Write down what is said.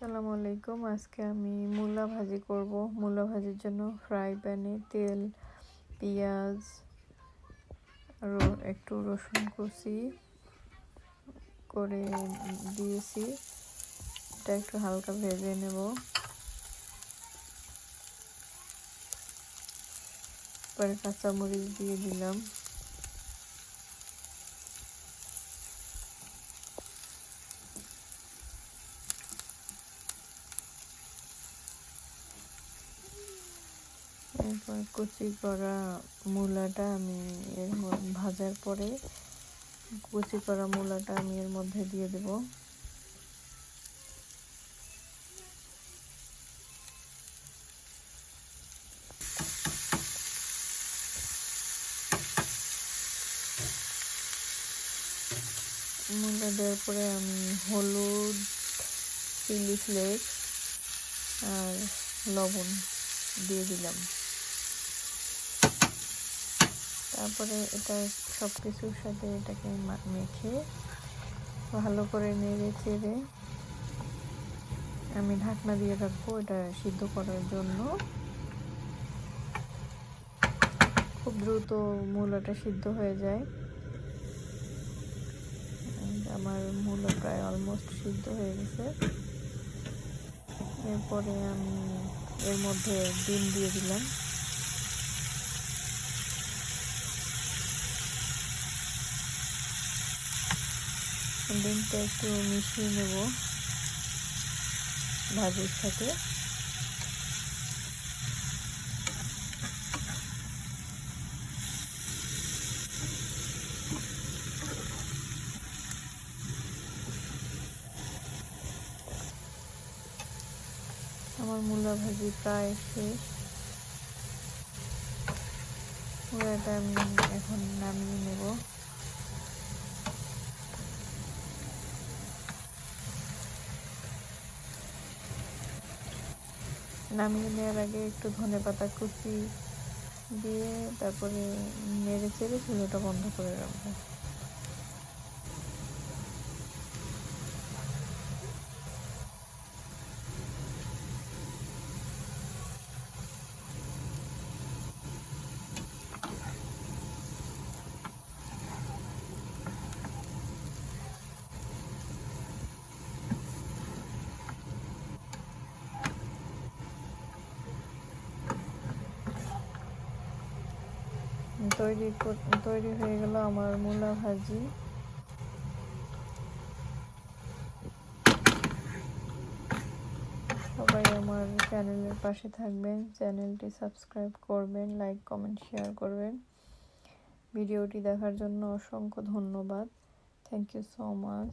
আসসালামু আলাইকুম আজকে আমি মূলা ভাজি করব। মূলা ভাজির জন্য ফ্রাই প্যানে তেল, পেঁয়াজ র- একটু রসুন কুচি করে দিয়েছি। এটা একটু হালকা ভেজে নেব। পরে কাঁচামরিচ দিয়ে দিলাম। এরপর কুচি করা মূলাটা আমি এর ভাজার পরে কুচি করা মূলাটা আমি এর মধ্যে দিয়ে দেব। মূলা দেওয়ার পরে আমি হলুদ, চিলি ফ্লেক্স আর লবণ দিয়ে দিলাম। তারপরে এটা সব কিছুর সাথে এটাকে মেখে ভালো করে নেড়ে চেড়ে আমি ঢাকনা দিয়ে রাখব এটা সিদ্ধ করার জন্য। খুব দ্রুত মূলাটা সিদ্ধ হয়ে যায়। আমার মূলো প্রায় অলমোস্ট সিদ্ধ হয়ে গেছে। এরপরে আমি এর মধ্যে ডিম দিয়ে দিলাম। ডিমটা একটু মিশিয়ে নেব ভাজির সাথে। আমার মূলা ভাজি প্রায় শেষ। আমি এখন নামিয়ে নেব নামিয়ে নেওয়ার আগে একটু ধনে পাতা কুচি দিয়ে তারপরে নেড়ে চেড়ে চুলোটা বন্ধ করে রাখব। তৈরি তৈরি হয়ে গেল আমার মূলা ভাজি। সবাই আমার চ্যানেলের পাশে থাকবেন, চ্যানেলটি সাবস্ক্রাইব করবেন, লাইক, কমেন্ট, শেয়ার করবেন। ভিডিওটি দেখার জন্য অসংখ্য ধন্যবাদ। Thank you so much.